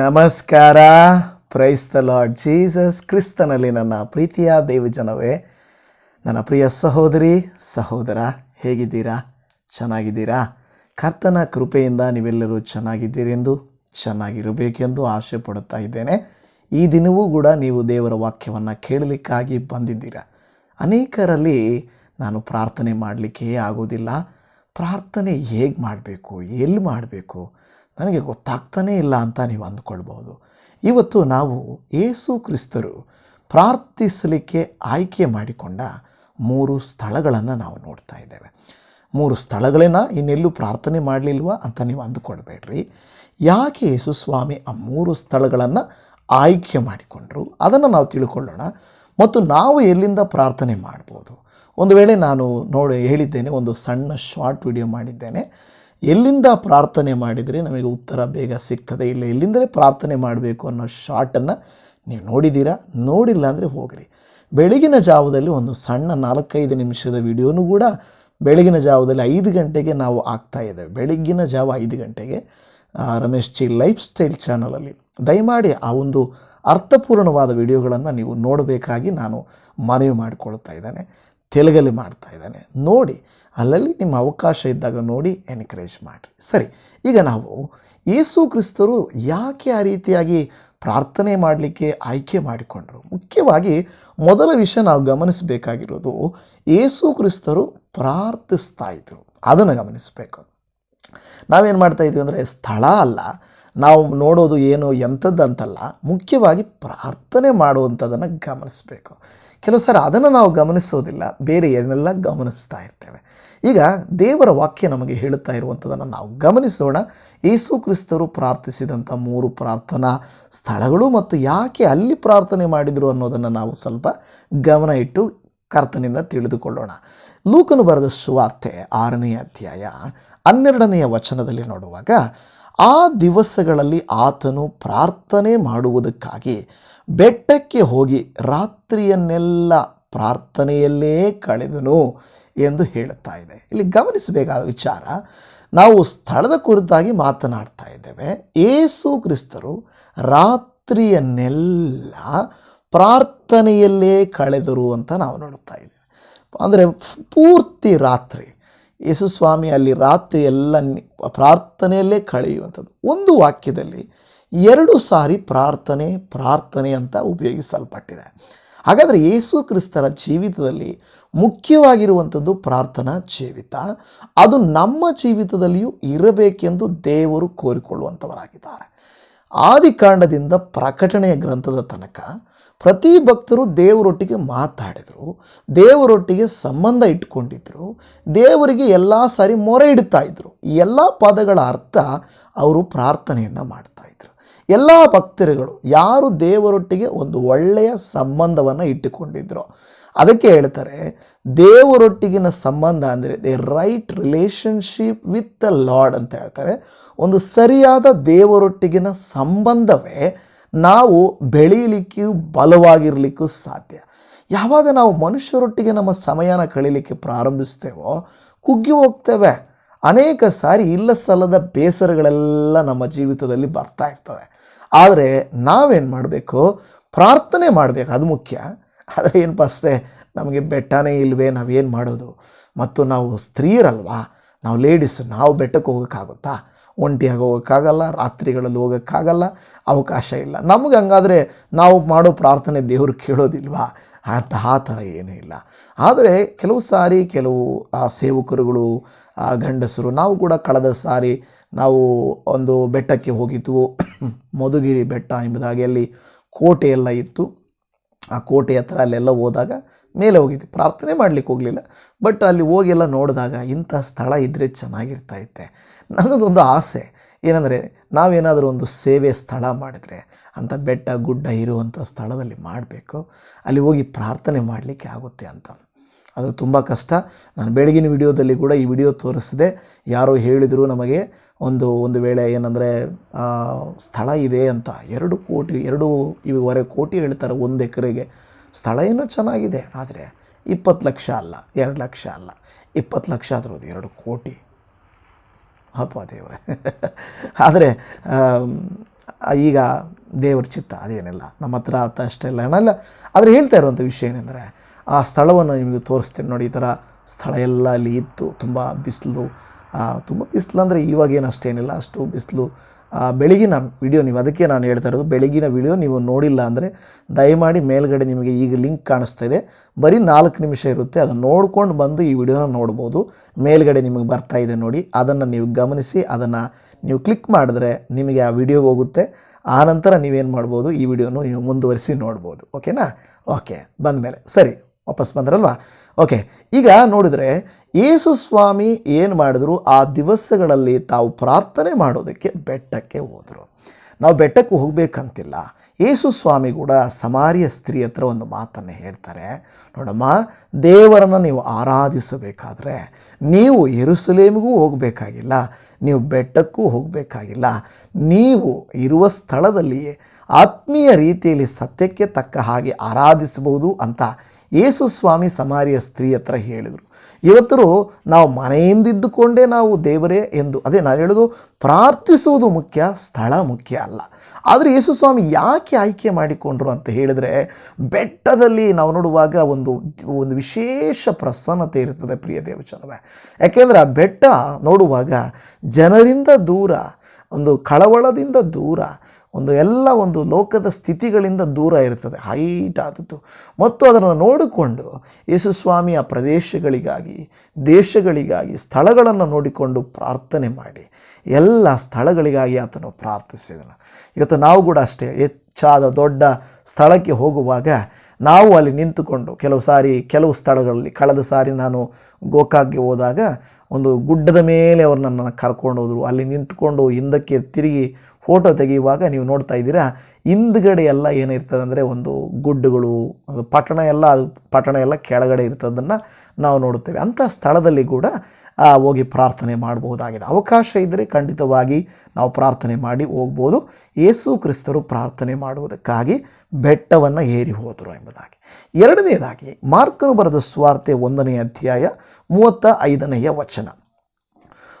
ನಮಸ್ಕಾರ. Price the lord Jesus ಕ್ರಿಸ್ತನಲ್ಲಿ ನನ್ನ ಪ್ರೀತಿಯ ದೇವಜನವೇ ನನ್ನ ಪ್ರಿಯ ಸಹೋದರಿ, ಸಹೋದರ, ಹೇಗಿದ್ದೀರಾ? ಚೆನ್ನಾಗಿದ್ದೀರಾ? ಕರ್ತನ ಕೃಪೆಯಿಂದ ನೀವೆಲ್ಲರೂ ಚೆನ್ನಾಗಿದ್ದೀರೆಂದು, ಚೆನ್ನಾಗಿರಬೇಕೆಂದು ಆಶೆ ಪಡುತ್ತಾ ಇದ್ದೇನೆ. ಈ ದಿನವೂ ಕೂಡ ನೀವು ದೇವರ ವಾಕ್ಯವನ್ನು ಕೇಳಲಿಕ್ಕಾಗಿ ಬಂದಿದ್ದೀರಾ? ಅನೇಕರಲ್ಲಿ ನಾನು ಪ್ರಾರ್ಥನೆ ಮಾಡಲಿಕ್ಕೆ ಆಗೋದಿಲ್ಲ. ಪ್ರಾರ್ಥನೆ ಹೇಗೆ ಮಾಡಬೇಕು? ಎಲ್ಲಿ ಮಾಡಬೇಕು? ನನಗೆ ಗೊತ್ತಾಗ್ತಾನೇ ಇಲ್ಲ ಅಂತ ನೀವು ಅಂದ್ಕೊಳ್ಬೋದು ಇವತ್ತು ನಾವು ಏಸು ಕ್ರಿಸ್ತರು ಪ್ರಾರ್ಥಿಸಲಿಕ್ಕೆ ಆಯ್ಕೆ ಮಾಡಿಕೊಂಡ ಮೂರು ಸ್ಥಳಗಳನ್ನು ನಾವು ನೋಡ್ತಾ ಇದ್ದೇವೆ. ಮೂರು ಸ್ಥಳಗಳೇನ ಇನ್ನೆಲ್ಲೂ ಪ್ರಾರ್ಥನೆ ಮಾಡಲಿಲ್ವಾ ಅಂತ ನೀವು ಅಂದುಕೊಳ್ಬೇಡ್ರಿ. ಯಾಕೆ ಯೇಸು ಸ್ವಾಮಿ ಆ ಮೂರು ಸ್ಥಳಗಳನ್ನು ಆಯ್ಕೆ ಮಾಡಿಕೊಂಡ್ರು? ಅದನ್ನು ನಾವು ತಿಳ್ಕೊಳ್ಳೋಣ. ಮತ್ತು ನಾವು ಎಲ್ಲಿಂದ ಪ್ರಾರ್ಥನೆ ಮಾಡ್ಬೋದು? ಒಂದು ವೇಳೆ ನಾನು ನೋಡಿ ಹೇಳಿದ್ದೇನೆ, ಒಂದು ಸಣ್ಣ ಶಾರ್ಟ್ ವಿಡಿಯೋ ಮಾಡಿದ್ದೇನೆ. ಎಲ್ಲಿಂದ ಪ್ರಾರ್ಥನೆ ಮಾಡಿದರೆ ನಮಗೆ ಉತ್ತರ ಬೇಗ ಸಿಗ್ತದೆ? ಇಲ್ಲ, ಎಲ್ಲಿಂದಲೇ ಪ್ರಾರ್ಥನೆ ಮಾಡಬೇಕು ಅನ್ನೋ ಶಾರ್ಟನ್ನು ನೀವು ನೋಡಿದ್ದೀರಾ? ನೋಡಿಲ್ಲ ಅಂದರೆ ಹೋಗ್ರಿ. ಬೆಳಗಿನ ಜಾವದಲ್ಲಿ ಒಂದು ಸಣ್ಣ ನಾಲ್ಕೈದು ನಿಮಿಷದ ವಿಡಿಯೋನು ಕೂಡ ಬೆಳಗಿನ ಜಾವದಲ್ಲಿ ಐದು ಗಂಟೆಗೆ ನಾವು ಆಗ್ತಾ ಇದ್ದೇವೆ. ಬೆಳಗ್ಗಿನ ಜಾವ ಐದು ಗಂಟೆಗೆ ರಮೇಶ್ ಜಿ ಲೈಫ್ ಸ್ಟೈಲ್ ಚಾನಲಲ್ಲಿ ದಯಮಾಡಿ ಆ ಒಂದು ಅರ್ಥಪೂರ್ಣವಾದ ವಿಡಿಯೋಗಳನ್ನು ನೀವು ನೋಡಬೇಕಾಗಿ ನಾನು ಮನವಿ ಮಾಡಿಕೊಳ್ತಾ ಇದ್ದೇನೆ. ತೆಲುಗಲ್ಲಿ ಮಾಡ್ತಾ ಇದ್ದಾನೆ. ನೋಡಿ, ಅಲ್ಲಲ್ಲಿ ನಿಮ್ಮ ಅವಕಾಶ ಇದ್ದಾಗ ನೋಡಿ ಎನ್ಕರೇಜ್ ಮಾಡಿರಿ. ಸರಿ, ಈಗ ನಾವು ಯೇಸು ಕ್ರಿಸ್ತರು ಯಾಕೆ ಆ ರೀತಿಯಾಗಿ ಪ್ರಾರ್ಥನೆ ಮಾಡಲಿಕ್ಕೆ ಆಯ್ಕೆ ಮಾಡಿಕೊಂಡರು? ಮುಖ್ಯವಾಗಿ ಮೊದಲ ವಿಷಯ ನಾವು ಗಮನಿಸಬೇಕಾಗಿರೋದು, ಯೇಸು ಕ್ರಿಸ್ತರು ಪ್ರಾರ್ಥಿಸ್ತಾ ಇದ್ರು. ಅದನ್ನು ಗಮನಿಸಬೇಕು. ನಾವೇನು ಮಾಡ್ತಾ ಇದ್ವಿ ಅಂದರೆ ಸ್ಥಳ ಅಲ್ಲ ನಾವು ನೋಡೋದು ಏನು ಎಂಥದ್ದು ಅಂತಲ್ಲ ಮುಖ್ಯವಾಗಿ ಪ್ರಾರ್ಥನೆ ಮಾಡುವಂಥದ್ದನ್ನು ಗಮನಿಸಬೇಕು. ಕೆಲವು ಸಲ ಅದನ್ನು ನಾವು ಗಮನಿಸೋದಿಲ್ಲ, ಬೇರೆ ಏನೆಲ್ಲ ಗಮನಿಸ್ತಾ ಇರ್ತೇವೆ. ಈಗ ದೇವರ ವಾಕ್ಯ ನಮಗೆ ಹೇಳುತ್ತಾ ಇರುವಂಥದ್ದನ್ನು ನಾವು ಗಮನಿಸೋಣ. ಯೇಸು ಕ್ರಿಸ್ತರು ಪ್ರಾರ್ಥಿಸಿದಂಥ ಮೂರು ಪ್ರಾರ್ಥನಾ ಸ್ಥಳಗಳು ಮತ್ತು ಯಾಕೆ ಅಲ್ಲಿ ಪ್ರಾರ್ಥನೆ ಮಾಡಿದರು ಅನ್ನೋದನ್ನು ನಾವು ಸ್ವಲ್ಪ ಗಮನ ಇಟ್ಟು ಕರ್ತನಿಂದ ತಿಳಿದುಕೊಳ್ಳೋಣ. ಲೂಕನು ಬರೆದ ಸುವಾರ್ತೆ ಆರನೇ ಅಧ್ಯಾಯ ಹನ್ನೆರಡನೆಯ ವಚನದಲ್ಲಿ ನೋಡುವಾಗ ಆ ದಿವಸಗಳಲ್ಲಿ ಆತನು ಪ್ರಾರ್ಥನೆ ಮಾಡುವುದಕ್ಕಾಗಿ ಬೆಟ್ಟಕ್ಕೆ ಹೋಗಿ ರಾತ್ರಿಯನ್ನೆಲ್ಲ ಪ್ರಾರ್ಥನೆಯಲ್ಲೇ ಕಳೆದನು ಎಂದು ಹೇಳುತ್ತಾ ಇದೆ. ಇಲ್ಲಿ ಗಮನಿಸಬೇಕಾದ ವಿಚಾರ, ನಾವು ಸ್ಥಳದ ಕುರಿತಾಗಿ ಮಾತನಾಡ್ತಾ ಇದ್ದೇವೆ. ಏಸು ಕ್ರಿಸ್ತರು ರಾತ್ರಿಯನ್ನೆಲ್ಲ ಪ್ರಾರ್ಥನೆಯಲ್ಲೇ ಕಳೆದರು ಅಂತ ನಾವು ನೋಡುತ್ತಾ ಇದ್ದೇವೆ. ಅಂದರೆ ಪೂರ್ತಿ ರಾತ್ರಿ ಯೇಸು ಸ್ವಾಮಿ ಅಲ್ಲಿ ರಾತ್ರಿ ಎಲ್ಲ ಪ್ರಾರ್ಥನೆಯಲ್ಲೇ ಕಳೆಯುವಂಥದ್ದು. ಒಂದು ವಾಕ್ಯದಲ್ಲಿ ಎರಡು ಸಾರಿ ಪ್ರಾರ್ಥನೆ ಪ್ರಾರ್ಥನೆ ಅಂತ ಉಪಯೋಗಿಸಲ್ಪಟ್ಟಿದೆ. ಹಾಗಾದರೆ ಯೇಸು ಕ್ರಿಸ್ತರ ಜೀವಿತದಲ್ಲಿ ಮುಖ್ಯವಾಗಿರುವಂಥದ್ದು ಪ್ರಾರ್ಥನಾ ಜೀವಿತ. ಅದು ನಮ್ಮ ಜೀವಿತದಲ್ಲಿಯೂ ಇರಬೇಕೆಂದು ದೇವರು ಕೋರಿಕೊಳ್ಳುವಂಥವರಾಗಿದ್ದಾರೆ. ಆದಿಕಾಂಡದಿಂದ ಪ್ರಕಟಣೆಯ ಗ್ರಂಥದ ತನಕ ಪ್ರತಿ ಭಕ್ತರು ದೇವರೊಟ್ಟಿಗೆ ಮಾತಾಡಿದರು, ದೇವರೊಟ್ಟಿಗೆ ಸಂಬಂಧ ಇಟ್ಕೊಂಡಿದ್ರು, ದೇವರಿಗೆ ಎಲ್ಲ ಸಾರಿ ಮೊರೆ ಇಡ್ತಾ ಇದ್ರು. ಎಲ್ಲ ಪದಗಳ ಅರ್ಥ ಅವರು ಪ್ರಾರ್ಥನೆಯನ್ನು ಮಾಡ್ತಾಯಿದ್ರು ಎಲ್ಲ ಭಕ್ತರುಗಳು ಯಾರು ದೇವರೊಟ್ಟಿಗೆ ಒಂದು ಒಳ್ಳೆಯ ಸಂಬಂಧವನ್ನು ಇಟ್ಟುಕೊಂಡಿದ್ರು? ಅದಕ್ಕೆ ಹೇಳ್ತಾರೆ, ದೇವರೊಟ್ಟಿಗಿನ ಸಂಬಂಧ ಅಂದರೆ the right relationship with the Lord ಅಂತ ಹೇಳ್ತಾರೆ. ಒಂದು ಸರಿಯಾದ ದೇವರೊಟ್ಟಿಗಿನ ಸಂಬಂಧವೇ ನಾವು ಬೆಳೀಲಿಕ್ಕೂ ಬಲವಾಗಿರಲಿಕ್ಕೂ ಸಾಧ್ಯ. ಯಾವಾಗ ನಾವು ಮನುಷ್ಯರೊಟ್ಟಿಗೆ ನಮ್ಮ ಸಮಯನ ಕಳೀಲಿಕ್ಕೆ ಪ್ರಾರಂಭಿಸ್ತೇವೋ, ಕುಗ್ಗಿ ಹೋಗ್ತೇವೆ. ಅನೇಕ ಸಾರಿ ಇಲ್ಲ ಸಲ್ಲದ ಬೇಸರಗಳೆಲ್ಲ ನಮ್ಮ ಜೀವಿತದಲ್ಲಿ ಬರ್ತಾ ಇರ್ತವೆ. ಆದರೆ ನಾವೇನು ಮಾಡಬೇಕು? ಪ್ರಾರ್ಥನೆ ಮಾಡಬೇಕು, ಅದು ಮುಖ್ಯ. ಆದರೆ ಏನು ಅಷ್ಟೇ ನಮಗೆ ಬೆಟ್ಟನೇ ಇಲ್ವೇ, ನಾವೇನು ಮಾಡೋದು? ಮತ್ತು ನಾವು ಸ್ತ್ರೀಯರಲ್ವಾ ನಾವು ಲೇಡೀಸು, ನಾವು ಬೆಟ್ಟಕ್ಕೆ ಹೋಗೋಕ್ಕಾಗುತ್ತಾ? ಒಂಟಿಯಾಗಿ ಹೋಗೋಕ್ಕಾಗಲ್ಲ ರಾತ್ರಿಗಳಲ್ಲಿ ಹೋಗೋಕ್ಕಾಗಲ್ಲ, ಅವಕಾಶ ಇಲ್ಲ. ನಮಗೆ ಹಂಗಾದರೆ ನಾವು ಮಾಡೋ ಪ್ರಾರ್ಥನೆ ದೇವರು ಕೇಳೋದಿಲ್ವಾ? ಆ ಥರ ಏನೂ ಇಲ್ಲ. ಆದರೆ ಕೆಲವು ಸಾರಿ ಕೆಲವು, ಆ, ಸೇವಕರುಗಳು, ಆ, ಗಂಡಸರು, ನಾವು ಕೂಡ ಕಳೆದ ಸಾರಿ ನಾವು ಒಂದು ಬೆಟ್ಟಕ್ಕೆ ಹೋಗಿದ್ವು. ಮಧುಗಿರಿ ಬೆಟ್ಟ ಎಂಬುದಾಗಿ ಅಲ್ಲಿ ಕೋಟೆ ಎಲ್ಲ ಇತ್ತು. ಆ ಕೋಟೆ ಹತ್ರ ಅಲ್ಲೆಲ್ಲ ಹೋದಾಗ ಮೇಲೆ ಹೋಗಿದ್ವಿ. ಪ್ರಾರ್ಥನೆ ಮಾಡಲಿಕ್ಕೆ ಹೋಗಲಿಲ್ಲ. ಬಟ್ ಅಲ್ಲಿ ಹೋಗೆಲ್ಲ ನೋಡಿದಾಗ ಇಂಥ ಸ್ಥಳ ಇದ್ದರೆ ಚೆನ್ನಾಗಿರ್ತಾ ನನ್ನದೊಂದು ಆಸೆ ಏನಂದರೆ ನಾವೇನಾದರೂ ಒಂದು ಸೇವೆ ಸ್ಥಳ ಮಾಡಿದರೆ ಅಂಥ ಬೆಟ್ಟ, ಗುಡ್ಡ ಇರುವಂಥ ಸ್ಥಳದಲ್ಲಿ ಮಾಡಬೇಕು. ಅಲ್ಲಿ ಹೋಗಿ ಪ್ರಾರ್ಥನೆ ಮಾಡಲಿಕ್ಕೆ ಆಗುತ್ತೆ ಅಂತ. ಅದು ತುಂಬ ಕಷ್ಟ. ನಾನು ಬೆಳಗಿನ ವಿಡಿಯೋದಲ್ಲಿ ಕೂಡ ಈ ವಿಡಿಯೋ ತೋರಿಸಿದೆ. ಯಾರೋ ಹೇಳಿದರು ನಮಗೆ ಒಂದು ಒಂದು ವೇಳೆ ಏನಂದರೆ ಸ್ಥಳ ಇದೆ ಅಂತ. ಎರಡು ಕೋಟಿ, ಎರಡು ಇವರೆ ಕೋಟಿ ಹೇಳ್ತಾರೆ ಒಂದು ಎಕರೆಗೆ. ಸ್ಥಳ ಏನೋ ಚೆನ್ನಾಗಿದೆ, ಆದರೆ ಇಪ್ಪತ್ತು ಲಕ್ಷ ಅಲ್ಲ, ಎರಡು ಲಕ್ಷ ಅಲ್ಲ. ಇಪ್ಪತ್ತು ಲಕ್ಷ ಆದರೂ ಅದು ಎರಡು ಕೋಟಿ. ಅಪ್ಪ ದೇವರೇ. ಆದರೆ ಈಗ ದೇವರ ಚಿತ್ತ, ಅದೇನಿಲ್ಲ. ನಮ್ಮ ಹತ್ರ ಆತ ಅಷ್ಟೆಲ್ಲ ಏನಲ್ಲ, ಆದರೆ ಹೇಳ್ತಾ ಇರುವಂಥ ವಿಷಯ ಏನೆಂದರೆ, ಆ ಸ್ಥಳವನ್ನು ನಿಮಗೆ ತೋರಿಸ್ತೀನಿ ನೋಡಿ, ಈ ಥರ ಸ್ಥಳ ಎಲ್ಲ ಅಲ್ಲಿ ಇತ್ತು, ತುಂಬ ಬಿಸಿಲು ತುಂಬ ಬಿಸಿಲು ಅಂದರೆ ಇವಾಗೇನು ಅಷ್ಟೇನಿಲ್ಲ, ಅಷ್ಟು ಬಿಸಿಲು. ಬೆಳಗಿನ ವಿಡಿಯೋ ನೀವು ಅದಕ್ಕೆ ನಾನು ಹೇಳ್ತಾ ಇರೋದು, ಬೆಳಗಿನ ವಿಡಿಯೋ ನೀವು ನೋಡಿಲ್ಲ ಅಂದರೆ ದಯಮಾಡಿ ಮೇಲ್ಗಡೆ ನಿಮಗೆ ಈಗ ಲಿಂಕ್ ಕಾಣಿಸ್ತಾ ಇದೆ. ಬರೀ ನಾಲ್ಕು ನಿಮಿಷ ಇರುತ್ತೆ, ಅದನ್ನು ನೋಡ್ಕೊಂಡು ಬಂದು ಈ ವಿಡಿಯೋನ ನೋಡ್ಬೋದು. ಮೇಲ್ಗಡೆ ನಿಮಗೆ ಬರ್ತಾ ಇದೆ ನೋಡಿ, ಅದನ್ನು ನೀವು ಗಮನಿಸಿ, ಅದನ್ನು ನೀವು ಕ್ಲಿಕ್ ಮಾಡಿದ್ರೆ ನಿಮಗೆ ಆ ವಿಡಿಯೋ ಹೋಗುತ್ತೆ. ಆನಂತರ ನೀವೇನು ಮಾಡ್ಬೋದು, ಈ ವಿಡಿಯೋನು ನೀವು ಮುಂದುವರಿಸಿ ನೋಡ್ಬೋದು. ಓಕೆನಾ ಓಕೆ ಬಂದಮೇಲೆ. ಸರಿ, ವಾಪಸ್ ಬಂದ್ರಲ್ವಾ? ಓಕೆ, ಈಗ ನೋಡಿದರೆ ಯೇಸು ಸ್ವಾಮಿ ಏನು ಮಾಡಿದ್ರು? ಆ ದಿವಸಗಳಲ್ಲಿ ತಾವು ಪ್ರಾರ್ಥನೆ ಮಾಡೋದಕ್ಕೆ ಬೆಟ್ಟಕ್ಕೆ ಹೋದರು. ನಾವು ಬೆಟ್ಟಕ್ಕೆ ಹೋಗಬೇಕಂತಿಲ್ಲ. ಯೇಸು ಸ್ವಾಮಿ ಕೂಡ ಸಮಾರಿಯ ಸ್ತ್ರೀ ಹತ್ರ ಒಂದು ಮಾತನ್ನು ಹೇಳ್ತಾರೆ. ನೋಡಮ್ಮ, ದೇವರನ್ನು ನೀವು ಆರಾಧಿಸಬೇಕಾದ್ರೆ ನೀವು ಎರುಸಲೇಮಿಗೂ ಹೋಗಬೇಕಾಗಿಲ್ಲ, ನೀವು ಬೆಟ್ಟಕ್ಕೂ ಹೋಗಬೇಕಾಗಿಲ್ಲ. ನೀವು ಇರುವ ಸ್ಥಳದಲ್ಲಿಯೇ ಆತ್ಮೀಯ ರೀತಿಯಲ್ಲಿ ಸತ್ಯಕ್ಕೆ ತಕ್ಕ ಹಾಗೆ ಆರಾಧಿಸಬಹುದು ಅಂತ ಯೇಸು ಸ್ವಾಮಿ ಸಮಾರಿಯ ಸ್ತ್ರೀ ಹತ್ರ ಹೇಳಿದರು. ಇವತ್ತರು ನಾವು ಮನೆಯಿಂದಿದ್ದುಕೊಂಡೇ ನಾವು ದೇವರೇ ಎಂದು ಅದೇ ನಾನು ಹೇಳೋದು ಪ್ರಾರ್ಥಿಸುವುದು ಮುಖ್ಯ, ಸ್ಥಳ ಮುಖ್ಯ ಅಲ್ಲ. ಆದರೆ ಯೇಸು ಸ್ವಾಮಿ ಯಾಕೆ ಆಯ್ಕೆ ಮಾಡಿಕೊಂಡ್ರು ಅಂತ ಹೇಳಿದರೆ ಬೆಟ್ಟದಲ್ಲಿ ನಾವು ನೋಡುವಾಗ ಒಂದು ಒಂದು ವಿಶೇಷ ಪ್ರಸನ್ನತೆ ಇರುತ್ತದೆ ಪ್ರಿಯ ದೇವಚನವೇ ಯಾಕೆಂದರೆ ಆ ಬೆಟ್ಟ ನೋಡುವಾಗ ಜನರಿಂದ ದೂರ, ಒಂದು ಕಳವಳದಿಂದ ದೂರ ಒಂದು ಎಲ್ಲ ಒಂದು ಲೋಕದ ಸ್ಥಿತಿಗಳಿಂದ ದೂರ ಇರ್ತದೆ ಹೈಟ್ ಆದದ್ದು. ಮತ್ತು ಅದನ್ನು ನೋಡಿಕೊಂಡು ಯೇಸುಸ್ವಾಮಿ ಆ ಪ್ರದೇಶಗಳಿಗಾಗಿ, ದೇಶಗಳಿಗಾಗಿ ಸ್ಥಳಗಳನ್ನು ನೋಡಿಕೊಂಡು ಪ್ರಾರ್ಥನೆ ಮಾಡಿ. ಎಲ್ಲ ಸ್ಥಳಗಳಿಗಾಗಿ ಆತನು ಪ್ರಾರ್ಥಿಸಿದನು. ಇವತ್ತು ನಾವು ಕೂಡ ಅಷ್ಟೇ, ಹೆಚ್ಚಾದ ದೊಡ್ಡ ಸ್ಥಳಕ್ಕೆ ಹೋಗುವಾಗ ನಾವು ಅಲ್ಲಿ ನಿಂತುಕೊಂಡು, ಕೆಲವು ಸಾರಿ, ಕೆಲವು ಸ್ಥಳಗಳಲ್ಲಿ, ಕಳೆದ ಸಾರಿ ನಾನು ಗೋಕಾಕ್ಗೆ ಹೋದಾಗ ಒಂದು ಗುಡ್ಡದ ಮೇಲೆ ಅವರು ನನ್ನನ್ನು ಕರ್ಕೊಂಡು ಹೋದರು. ಅಲ್ಲಿ ನಿಂತ್ಕೊಂಡು ಹಿಂದಕ್ಕೆ ತಿರುಗಿ ಫೋಟೋ ತೆಗೆಯುವಾಗ ನೀವು ನೋಡ್ತಾ ಇದ್ದೀರಾ? ಹಿಂದ್ಗಡೆ ಎಲ್ಲ ಏನಿರ್ತದೆ ಅಂದರೆ ಒಂದು ಗುಡ್ಡಗಳು, ಅದು ಪಟ್ಟಣ ಎಲ್ಲ, ಅದು ಪಟ್ಟಣ ಎಲ್ಲ ಕೆಳಗಡೆ ಇರ್ತದನ್ನು ನಾವು ನೋಡುತ್ತೇವೆ. ಅಂಥ ಸ್ಥಳದಲ್ಲಿ ಕೂಡ ಹೋಗಿ ಪ್ರಾರ್ಥನೆ ಮಾಡಬಹುದಾಗಿದೆ. ಅವಕಾಶ ಇದ್ದರೆ ಖಂಡಿತವಾಗಿ ನಾವು ಪ್ರಾರ್ಥನೆ ಮಾಡಿ ಹೋಗ್ಬೋದು. ಯೇಸು ಕ್ರಿಸ್ತರು ಪ್ರಾರ್ಥನೆ ಮಾಡುವುದಕ್ಕಾಗಿ ಬೆಟ್ಟವನ್ನು ಏರಿ ಹೋದರು ಎಂಬುದಾಗಿ. ಎರಡನೇದಾಗಿ, ಮಾರ್ಕನು ಬರೆದ ಸ್ವಾರ್ತೆ ಒಂದನೇ ಅಧ್ಯಾಯ ಮೂವತ್ತ ಐದನೆಯ ವಚನ.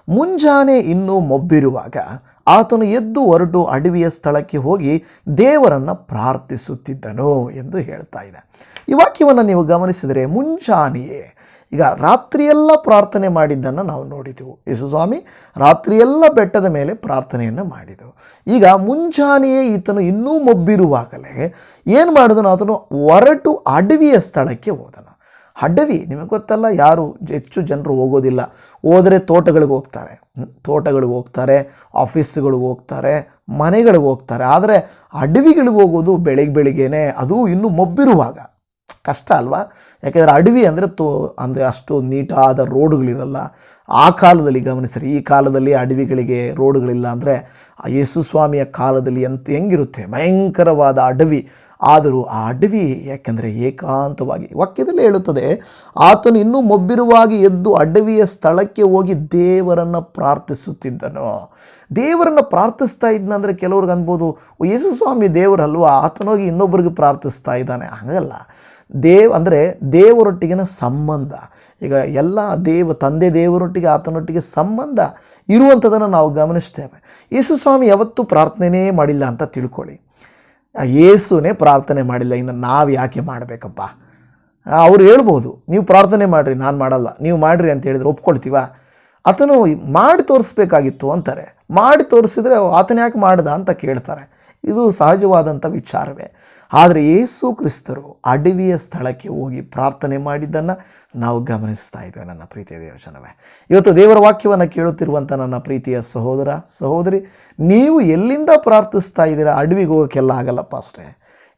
ಮುಂಜಾನೆ ಇನ್ನೂ ಮೊಬ್ಬಿರುವಾಗ ಆತನು ಎದ್ದು ಹೊರಟು ಅಡವಿಯ ಸ್ಥಳಕ್ಕೆ ಹೋಗಿ ದೇವರನ್ನು ಪ್ರಾರ್ಥಿಸುತ್ತಿದ್ದನು ಎಂದು ಹೇಳ್ತಾ ಇದೆ ಈ ವಾಕ್ಯವನ್ನು ನೀವು ಗಮನಿಸಿದರೆ ಮುಂಜಾನೆಯೇ ಈಗ ರಾತ್ರಿಯೆಲ್ಲ ಪ್ರಾರ್ಥನೆ ಮಾಡಿದ್ದನ್ನು ನಾವು ನೋಡಿದೆವು. ಯೇಸುಸ್ವಾಮಿ ರಾತ್ರಿಯೆಲ್ಲ ಬೆಟ್ಟದ ಮೇಲೆ ಪ್ರಾರ್ಥನೆಯನ್ನು ಮಾಡಿದೆವು. ಈಗ ಮುಂಜಾನೆಯೇ ಈತನು ಇನ್ನೂ ಮೊಬ್ಬಿರುವಾಗಲೇ ಏನು ಮಾಡಿದನು ಆತನು? ಹೊರಟು ಅಡವಿಯ ಸ್ಥಳಕ್ಕೆ ಹೋದನು. ಅಡವಿ ನಿಮಗೆ ಗೊತ್ತಲ್ಲ, ಯಾರು ಹೆಚ್ಚು ಜನರು ಹೋಗೋದಿಲ್ಲ. ಹೋದರೆ ತೋಟಗಳಿಗೆ ಹೋಗ್ತಾರೆ. ತೋಟಗಳಿಗೆ ಹೋಗ್ತಾರೆ, ಆಫೀಸ್ಗಳಿಗೆ ಹೋಗ್ತಾರೆ, ಮನೆಗಳಿಗೆ ಹೋಗ್ತಾರೆ. ಆದರೆ ಅಡವಿಗಳಿಗೆ ಹೋಗೋದು ಬೆಳಿಗ್ಗೆ ಬೆಳಿಗ್ಗೆನೆ, ಅದು ಇನ್ನೂ ಮೊಬ್ಬಿರುವಾಗ. ಕಷ್ಟ ಅಲ್ವಾ? ಯಾಕೆಂದರೆ ಅಡವಿ ಅಂದರೆ ತೋ, ಅಂದರೆ ಅಷ್ಟು ನೀಟಾದ ರೋಡ್ಗಳಿರಲ್ಲ. ಆ ಕಾಲದಲ್ಲಿ ಗಮನಿಸಿರಿ, ಈ ಕಾಲದಲ್ಲಿ ಅಡವಿಗಳಿಗೆ ರೋಡುಗಳಿಲ್ಲ ಅಂದರೆ ಆ ಯೇಸು ಸ್ವಾಮಿಯ ಕಾಲದಲ್ಲಿ ಎಂತ ಹೆಂಗಿರುತ್ತೆ? ಭಯಂಕರವಾದ ಅಡವಿ. ಆದರೂ ಆ ಅಡವಿ ಯಾಕೆಂದರೆ ಏಕಾಂತವಾಗಿ ವಾಕ್ಯದಲ್ಲಿ ಹೇಳುತ್ತದೆ ಆತನು ಇನ್ನೂ ಮೊಬ್ಬಿರುವಾಗಿ ಎದ್ದು ಅಡವಿಯ ಸ್ಥಳಕ್ಕೆ ಹೋಗಿ ದೇವರನ್ನು ಪ್ರಾರ್ಥಿಸುತ್ತಿದ್ದನು. ದೇವರನ್ನು ಪ್ರಾರ್ಥಿಸ್ತಾ ಇದ್ನಂದರೆ ಕೆಲವ್ರಿಗೆ ಅನ್ಬೋದು "ಓ, ಯೇಸು ಸ್ವಾಮಿ ದೇವರಲ್ವಾ ಆತನೋಗಿ ಇನ್ನೊಬ್ಬರಿಗೆ ಪ್ರಾರ್ಥಿಸ್ತಾ ಇದ್ದಾನೆ. ಹಾಗಲ್ಲ. ದೇವ್ ಅಂದರೆ ದೇವರೊಟ್ಟಿಗಿನ ಸಂಬಂಧ. ಈಗ ಎಲ್ಲ ದೇವ ತಂದೆ ದೇವರೊಟ್ಟಿಗೆ ಆತನೊಟ್ಟಿಗೆ ಸಂಬಂಧ ಇರುವಂಥದ್ದನ್ನು ನಾವು ಗಮನಿಸ್ತೇವೆ. ಯೇಸು ಸ್ವಾಮಿ ಯಾವತ್ತೂ ಪ್ರಾರ್ಥನೆಯೇ ಮಾಡಿಲ್ಲ ಅಂತ ತಿಳ್ಕೊಳ್ಳಿ. ಯೇಸುನೇ ಪ್ರಾರ್ಥನೆ ಮಾಡಿಲ್ಲ, ಇನ್ನು ನಾವು ಯಾಕೆ ಮಾಡಬೇಕಪ್ಪ? ಅವ್ರು ಹೇಳ್ಬೋದು, ನೀವು ಪ್ರಾರ್ಥನೆ ಮಾಡಿರಿ, ನಾನು ಮಾಡಲ್ಲ, ನೀವು ಮಾಡಿರಿ ಅಂತ ಹೇಳಿದ್ರೆ ಒಪ್ಕೊಳ್ತೀವ? ಆತನು ಮಾಡಿ ತೋರಿಸ್ಬೇಕಾಗಿತ್ತು ಅಂತಾರೆ, ಮಾಡಿ ತೋರಿಸಿದ್ರೆ ಆತನ ಯಾಕೆ ಮಾಡ್ದ ಅಂತ ಕೇಳ್ತಾರೆ. ಇದು ಸಹಜವಾದಂಥ ವಿಚಾರವೇ. ಆದರೆ ಯೇಸು ಕ್ರಿಸ್ತರು ಅಡವಿಯ ಸ್ಥಳಕ್ಕೆ ಹೋಗಿ ಪ್ರಾರ್ಥನೆ ಮಾಡಿದ್ದನ್ನು ನಾವು ಗಮನಿಸ್ತಾ ಇದ್ದೇವೆ ನನ್ನ ಪ್ರೀತಿಯ ದೇವಶನವೇ ಇವತ್ತು ದೇವರ ವಾಕ್ಯವನ್ನು ಕೇಳುತ್ತಿರುವಂಥ ನನ್ನ ಪ್ರೀತಿಯ ಸಹೋದರ, ಸಹೋದರಿ, ನೀವು ಎಲ್ಲಿಂದ ಪ್ರಾರ್ಥಿಸ್ತಾ ಇದ್ದೀರಾ? ಅಡವಿಗೆ ಹೋಗೋಕ್ಕೆಲ್ಲ ಆಗಲ್ಲಪ್ಪ ಅಷ್ಟೇ.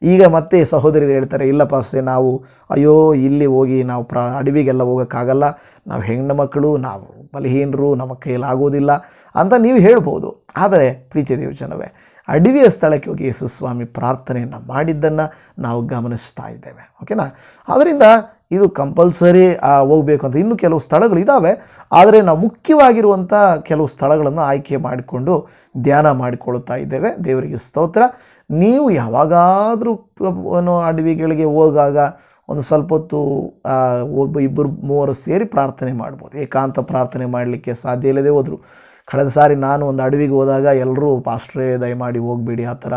ಈಗ ಮತ್ತೆ ಸಹೋದರಿಯರು ಹೇಳ್ತಾರೆ ಇಲ್ಲಪ್ಪ ಅಷ್ಟೇ ನಾವು ಅಯ್ಯೋ, ಇಲ್ಲಿ ಹೋಗಿ ನಾವು ಪ್ರ, ಅಡವಿಗೆಲ್ಲ ಹೋಗೋಕ್ಕಾಗಲ್ಲ. ನಾವು ಹೆಣ್ಣು ಮಕ್ಕಳು ನಾವು ಬಲಹೀನರು, ನಮ್ಮ ಕೈಲಾಗೋದಿಲ್ಲ ಅಂತ ನೀವು ಹೇಳ್ಬೋದು. ಆದರೆ ಪ್ರೀತಿಯ ದೇವಜನವೇ, ಅಡವಿಯ ಸ್ಥಳಕ್ಕೆ ಹೋಗಿ ಯೇಸುಸ್ವಾಮಿ ಪ್ರಾರ್ಥನೆಯನ್ನು ಮಾಡಿದ್ದನ್ನು ನಾವು ಗಮನಿಸ್ತಾ ಇದ್ದೇವೆ. ಓಕೆನಾ? ಆದ್ದರಿಂದ ಇದು ಕಂಪಲ್ಸರಿ ಹೋಗಬೇಕು ಅಂತ ಇನ್ನೂ ಕೆಲವು ಸ್ಥಳಗಳಿದ್ದಾವೆ ಆದರೆ ನಾವು ಮುಖ್ಯವಾಗಿರುವಂಥ ಕೆಲವು ಸ್ಥಳಗಳನ್ನು ಆಯ್ಕೆ ಮಾಡಿಕೊಂಡು ಧ್ಯಾನ ಮಾಡಿಕೊಳ್ಳುತ್ತಾ ಇದ್ದೇವೆ. ದೇವರಿಗೆ ಸ್ತೋತ್ರ. ನೀವು ಯಾವಾಗಾದರೂ ಅಡವಿಗಳಿಗೆ ಹೋಗಾಗ ಒಂದು ಸ್ವಲ್ಪ ಹೊತ್ತು ಒಬ್ಬ ಇಬ್ಬರು ಮೂವರು ಸೇರಿ ಪ್ರಾರ್ಥನೆ ಮಾಡ್ಬೋದು. ಏಕಾಂತ ಪ್ರಾರ್ಥನೆ ಮಾಡಲಿಕ್ಕೆ ಸಾಧ್ಯ ಇಲ್ಲದೆ ಹೋದರು. ಕಳೆದ ಸಾರಿ ನಾನು ಒಂದು ಅಡವಿಗೆ ಹೋದಾಗ ಎಲ್ಲರೂ, ಪಾಸ್ಟ್ರೇ, ದಯಮಾಡಿ ಹೋಗಬೇಡಿ, ಆ ಥರ